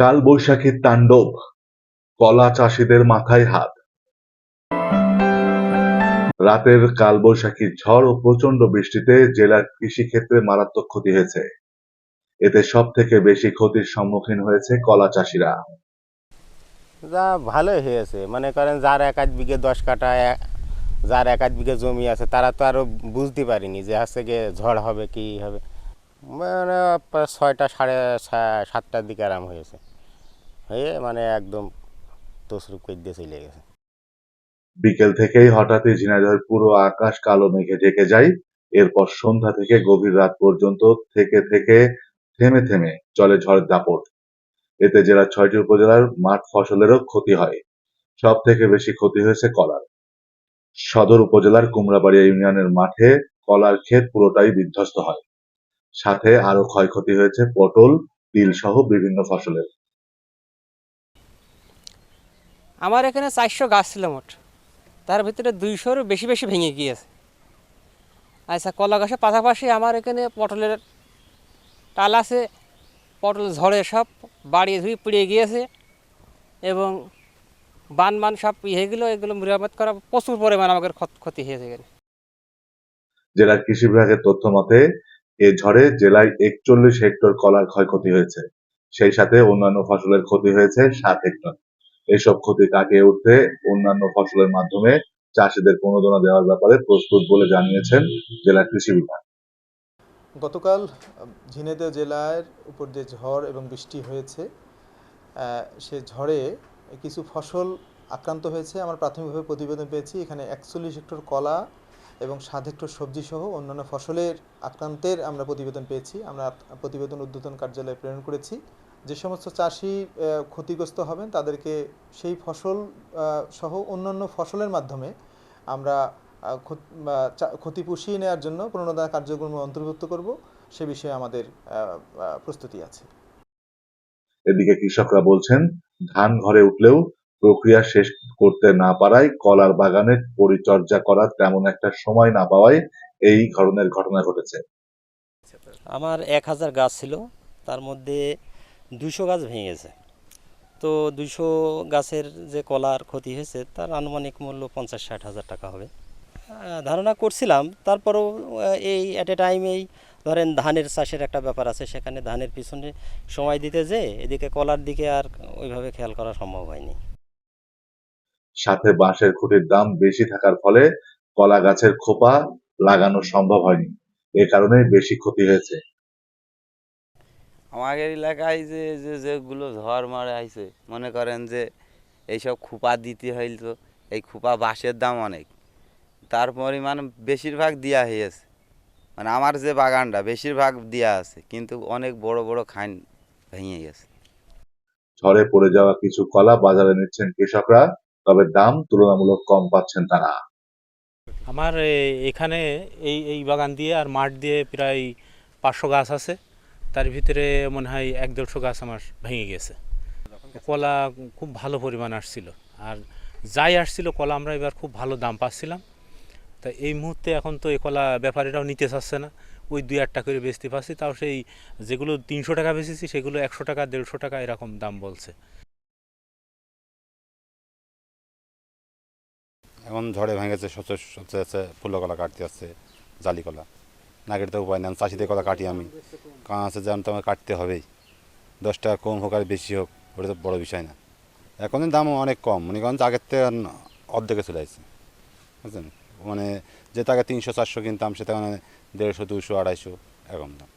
কাল বৈশাখীর তাণ্ডব, কলা চাষিদের মাথায় হাত। রাতের কালবৈশাখীর ঝড় ও প্রচণ্ড বৃষ্টিতে জেলার কৃষিক্ষেত্রে মারাত্মক ক্ষতি হয়েছে। এতে সব থেকে বেশি ক্ষতির সম্মুখীন হয়েছে কলা চাষিরা। যা ভালোই হয়েছে। মনে করেন যার এক আধ বিঘে দশ কাটা যার এক আধ বিঘে জমি আছে, তারা তো আরও বুঝতে পারিনি যে হচ্ছে গিয়ে ঝড় হবে কি হবে। মানে ছয়টা, সাড়ে সাতটার দিকে আরাম হয়েছে। হয়ে মানে একদম তসরুপ করে চলে গেছে। বিকেল থেকেই হঠাৎই ঝিনাইদহের পুরো আকাশ কালো মেঘে ঢেকে যায়। এরপর সন্ধ্যা থেকে গভীর রাত পর্যন্ত থেকে থেকে থেমে থেমে চলে ঝড়ের দাপট। এতে জেলার ছয়টি উপজেলার মাঠ ফসলেরও ক্ষতি হয়। সব থেকে বেশি ক্ষতি হয়েছে কলার। সদর উপজেলার কুমড়াবাড়িয়া ইউনিয়নের মাঠে কলার ক্ষেত পুরোটাই বিধ্বস্ত হয়। সাথে আরও ক্ষয়ক্ষতি হয়েছে পটল তিল সহ বিভিন্ন ফসলের। আমার এখানে চারশো গাছ ছিল মোট। তার ভিতরে দুইশোরও বেশি বেশি ভেঙে গিয়েছে। আচ্ছা কলা গাছের পাশাপাশি আমার এখানে পটলের টাল আছে, পটল ঝড়ে সব বাড়ি ধুয়ে পুড়িয়ে গিয়েছে এবং বান বান সব ইয়ে গেলো, এগুলো মেরামত করা প্রচুর পরিমাণ আমাদের ক্ষতি হয়েছে এখানে। জেলার কৃষি বিভাগের তথ্য মতে, এ ঝড়ে জেলায় একচল্লিশ হেক্টর কলার ক্ষয়ক্ষতি হয়েছে। সেই সাথে অন্যান্য ফসলের ক্ষতি হয়েছে সাত হেক্টর। এসব ক্ষতি কাটিয়ে উঠতে অন্যান্য ফসলের মাধ্যমে চাষিদের প্রণোদনা দেওয়ার ব্যাপারে প্রস্তুত বলে জানিয়েছেন জেলা কৃষি বিভাগ। গতকাল ঝিনাইদহ জেলার উপর যে ঝড় এবং বৃষ্টি হয়েছে সে ঝড়ে কিছু ফসল আক্রান্ত হয়েছে। আমরা প্রাথমিকভাবে প্রতিবেদন পেয়েছি, এখানে একচল্লিশ হেক্টর কলা এবং সাত হেক্টর সবজি সহ অন্যান্য ফসলের আক্রান্তের আমরা প্রতিবেদন পেয়েছি। আমরা প্রতিবেদন উদ্বোধন কার্যালয়ে প্রেরণ করেছি। যে সমস্ত চাষি আহ, ক্ষতিগ্রস্ত হবেন তাদেরকে সেই ফসল আহ, সহ অন্যান্য ফসলের মাধ্যমে আমরা ক্ষত- পুষিয়ে নেওয়ার জন্য প্রণোদনা কার্যক্রমে অন্তর্ভুক্ত করব। সে বিষয়ে আমাদের প্রস্তুতি আছে। এদিকে কৃষকরা বলছেন ধান ঘরে উঠলেও প্রক্রিয়া শেষ করতে না পারায় কলার বাগানে পরিচর্যা করার তেমন একটা সময় না পাওয়ায় এই ধরনের ঘটনা ঘটেছে। আমার এক হাজার গাছ ছিল তার মধ্যে দুশো গাছ ভেঙে গেছে তো দুশো গাছের যে কলার ক্ষতি হয়েছে, তার আনুমানিক মূল্য পঞ্চাশ ষাট হাজার টাকা হবে। ধারণা করছিলাম, তারপরেও এই অ্যাট এ টাইমেই ধরেন ধানের চাষের একটা ব্যাপার আছে, সেখানে ধানের পিছনে সময় দিতে যে, এদিকে কলার দিকে আর ওইভাবে খেয়াল করা সম্ভব হয়নি। সাথে বাঁশের খুঁটির দাম বেশি থাকার ফলে কলা গাছের খোপা লাগানো সম্ভব হয়নি। এ কারণেই বেশি ক্ষতি হয়েছে। আমাদের এলাকায় যে যে যেগুলো ঝড় মারে আইছে মনে করেন যে এইসব খুপা দিতে হইল তো এই খুপা বাঁশের দাম অনেক। তার পরিমাণ বেশিরভাগ দেওয়া হয়েছে মানে আমার যে বাগানটা বেশিরভাগ দেওয়া আছে কিন্তু অনেক বড় বড় খাইন ভেঙে গেছে। ঝড়ে পড়ে যাওয়া কিছু কলা বাজারে নিচ্ছেন কৃষকরা তবে দাম তুলনামূলক কম পাচ্ছেন তারা। আমার এখানে এই এই বাগান দিয়ে আর মাঠ দিয়ে প্রায় পাঁচশো গাছ আছে। তার ভিতরে মনে হয় এক দেড়শো গাছ আমার ভেঙে গেছে। কলা খুব ভালো পরিমাণ আসছিল। আর যাই আসছিল, কলা আমরা এবার খুব ভালো দাম পাচ্ছিলাম। তা এই মুহূর্তে এখন তো এই কলা ব্যাপারীরাও নিতে চাচ্ছে না। ওই দুই আটটা করে বেচতে পারছি, তাও সেই যেগুলো তিনশো টাকা বেচেছি, সেগুলো একশো টাকা, দেড়শো টাকা এরকম দাম বলছে। এখন ঝড়ে ভেঙেছে সচে সচে আছে ফুলো কলা কাটতে আসছে, জালি কলা। না কেটে তো উপায় আমি চাষিদের কলা কাটি আমি। কারণ আছে তো আমার কাটতে হবেই দশ টাকা কম হোক আর বেশি হোক, ওটা তো বড়ো বিষয় না। এখন দাম অনেক কম, মনে করেন আগের থেকে অর্ধেকে চলে আসছে। বুঝলেন মানে যে টাকা তিনশো, চারশো কিনতাম সেটা মানে দেড়শো, দুশো, আড়াইশো, এরকম দাম।